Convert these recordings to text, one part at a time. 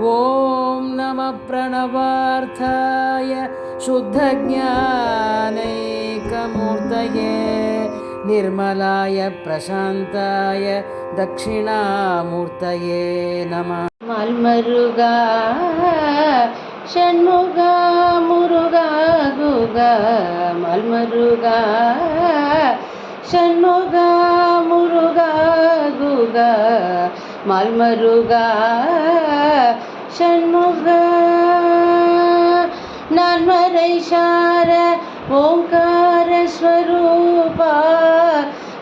ॐ नमः प्रणवार्थाय शुद्धज्ञानैकमूर्तये निर्मलाय प्रशान्ताय दक्षिणामूर्तये नमः मल्मरुगा षण्मुगा मुरुगा गुगा मल्मरुगा षण्मुगा मुरुगा गुगा मल्मरुगा ஷண்முகா நன்மறை சார ஓங்கார ஸ்வரூபா.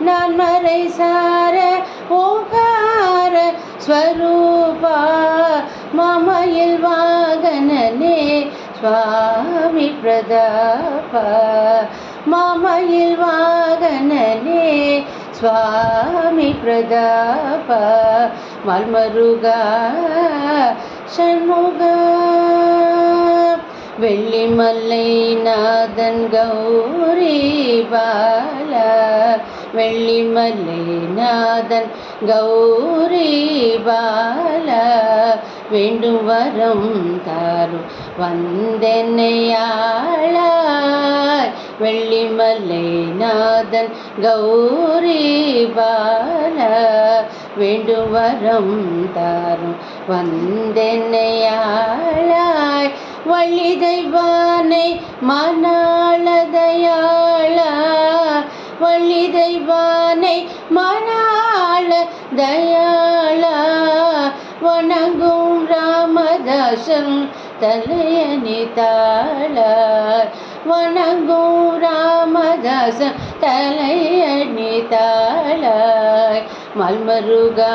நன்மறை சார ஓங்கார ஸ்வரூபா. மாமயில் வாகனனே சுவாமி பிரதாபா. மாமயில் வாகனனே சுவாமி பிரதாபா. மல்மருகா ஷண்முகா வெள்ளிமல்லை நாதன் கௌரி பால வெள்ளிமல்லை நாதன் கௌரி பால வேண்டும் வரம் தாரும் வந்தென்னையாளாய் வெள்ளிமலை நாதன் கௌரி பால விடுவரம் தாரும். வந்தென்னையாளாய் வள்ளி தெய்வானை மணாளதயாளா வள்ளி தெய்வானை மணாள தயாளா வணங்கும் ராமதாசம் தலையணி தாளார் வணங்கும் ராமதாசம் தலையணி தாளாய். மல்மருகா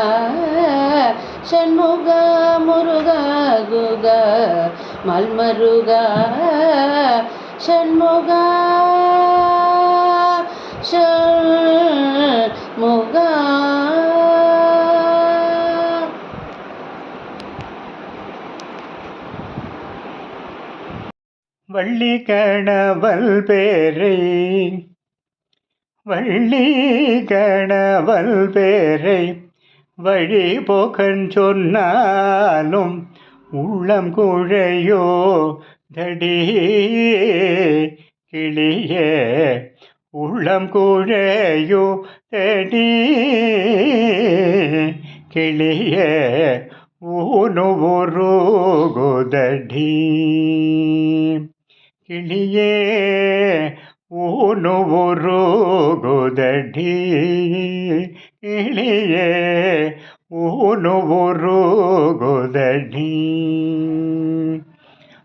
ஷண்முகா முருகா குகா மல்மருகா ஷண்முகா ஷண்முகா வள்ளி கணவல் பேரை வள்ளி கணவல் பேரை வழி போகன் சொன்னாலும் உள்ளம் குழையோ தடி கிளியே உள்ளம் குழையோ தடி கிளியே ஊனு உருகுதடி கிளியே. ஊனுவுருகுதடி இளையே ஊனுவுருகுதடி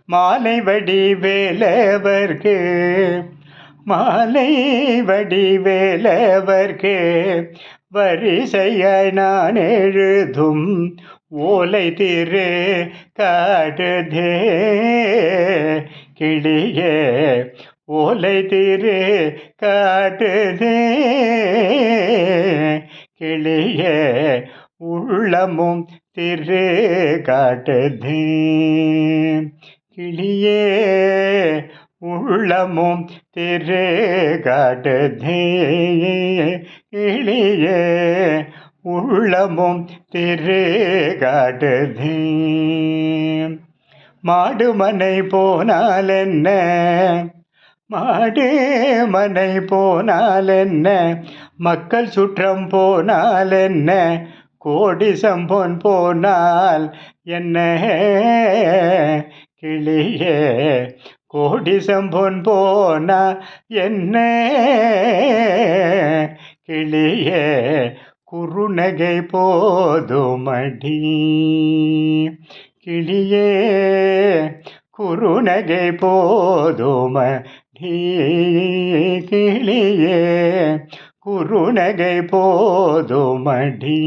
மாலை வடிவேலவர்க்கு மாலை வடிவேலவர்க்கு வரிசைய நான் எழுதும் ஓலை திரு காடுதே கிளியே ஓலை திரு காட்டுதே. கிளிய உள்ளமும் திரு காட்டுதே. கிளியே உள்ளமும் திரு காட்டுதே. கிளியே உள்ளமும் திரு காட்டுதே. மாடுமனை போனால் என்ன மாடு மனை போனால் என்ன மக்கள் சுற்றம் போனால் என்ன கோடி சம்பன் போனால் என்ன? கிளியே கோடி சம்பன் போனா என்ன? கிளியே குறுநகை போதுமடி. கிளியே குறுநகை போதும கிளியே குறுநகை போதுமடி.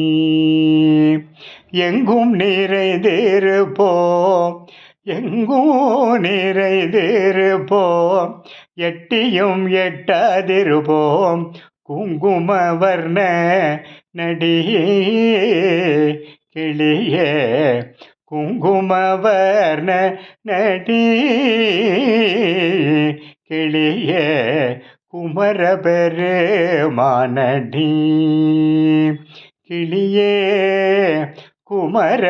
எங்கும் நிறைந்திருப்போம் எங்கும் நிறைந்திருப்போம் எட்டியும் எட்டாதிருப்போம் குங்கும வர்ண நடியே கிளியே குங்கும வர்ண நடி கிளிய குமர மானடி. கிளியே குமர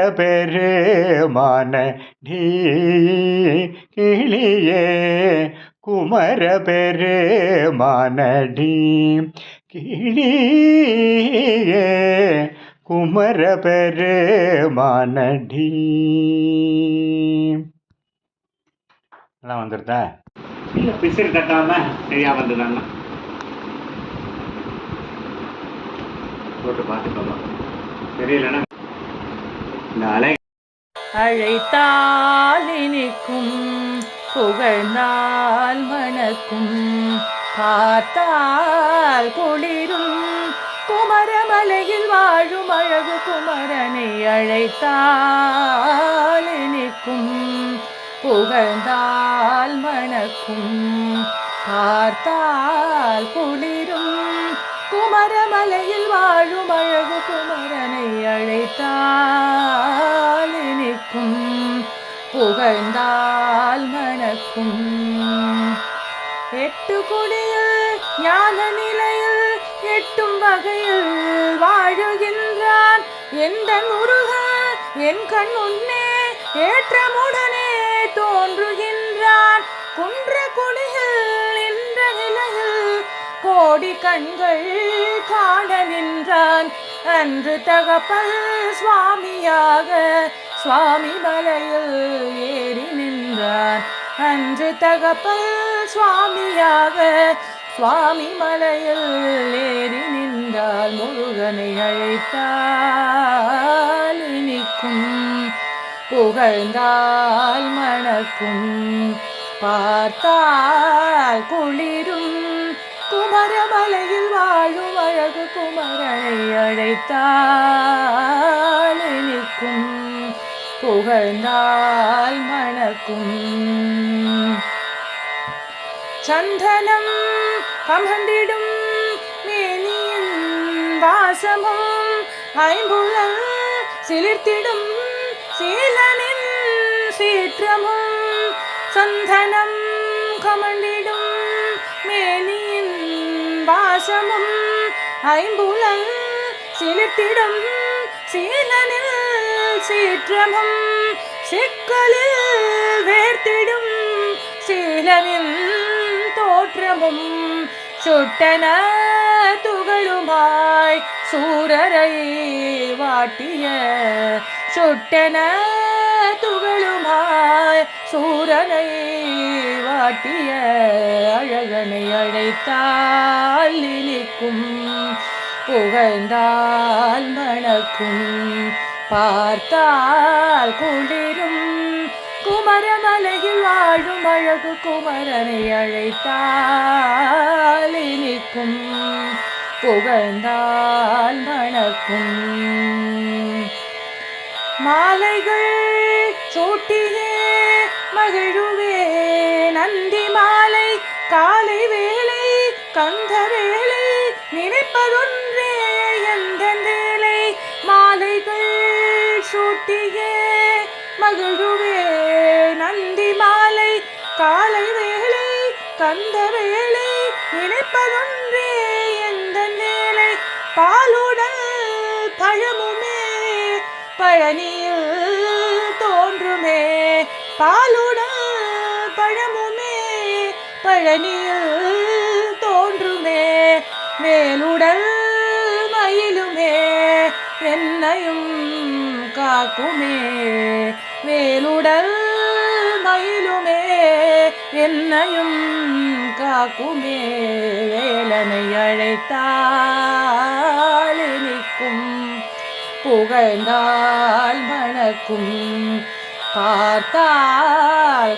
மானடி. கிளியே குமர மானடி. கிளியே குமர மானடி. எல்லாம் வந்துருதா? இல்லை பிசிறு தட்டாம சரியா வந்துதாண்ணா போட்டு பார்த்துக்கலாம் தெரியலன்னா இந்த அலை அழைத்தால் புகழ்ந்தால் மணக்கும் பார்த்தால் குளிரும் குமரமலையில் வாழும் அழகு குமரனை அழைத்தால் இனிக்கும் புகழ்ந்தால் மணக்கும் பார்த்தால் குளிரும். குமரமலையில் வாழும் அழகு குமரனை அழைத்தால் இனிக்கும் புகழ்ந்தால் மணக்கும். எட்டு குடியில் ஞான நிலையில் எட்டும் வகையில் வாழுகின்றான். எந்த முருகன் என் கண் உன்னே ஏற்றமுடனே தோன்றுகின்ற குன்ற கொடிகள் என்ற நிலையில் கோடி கண்கள் காண நின்றான். அன்று தகப்பல் சுவாமியாக சுவாமி மலையில் ஏறி நின்றான். அன்று தகப்பல் சுவாமியாக சுவாமி மலையில் ஏறி நின்றால் முருகனை அழைத்தால் இனிக்கும் புகழ்ந்தால் மணக்கும். பார்த்தால் குளிரும். குமரமலையில் வாழும் அழகு குமரனை அழைத்தால் இனிக்கும் புகழ்ந்தால் மணக்கும். சந்தனம் கமந்திடும் மேனியின் வாசமும். ஐம்புழல் சிலிர்த்திடும் சீலனின் சீற்றமும். சந்தனம் கமண்டிடும் மேனியின் வாசமும் ஐம்புலன் சிலிர்த்திடும் சீலனில் சீற்றமும் சிக்கலில் வேர்த்திடும் சீலனின் தோற்றமும் சுட்டன துகளுமாய் சூரரை வாட்டிய சுட்டன துகளுமாய் சூரனை வாட்டிய அழகனை அழைத்தால் இனிக்கும் புகழ்ந்தால் மணக்கும் பார்த்தால் குளிரும். குமரமலையில் வாழும் அழகு குமரனை அழைத்தால் இனிக்கும் புகழ்ந்தால் மணக்கும். மாலைகள் சூட்டியே மகிழுவே நந்தி மாலை காலை வேலை கந்த வேலை நினைப்பதொன்றே எந்த வேலை மாலைகள் சூட்டியே மகிழுவே நந்தி மாலை காலை வேலை கந்த வேலை நினைப்பதொன்றே எந்த வேலை பாலுடல் பழமுமே பழனியில் தோன்றுமே பாலுடல் பழமுமே பழனியில் தோன்றுமே மேலுடல் மயிலுமே என்னையும் காக்குமே. வேலுடல் மயிலுமே என்னையும் காக்குமே. வேலனை அழைத்தால் இனிக்கும் புகழ்ந்தால் மணக்கும் பார்த்தால்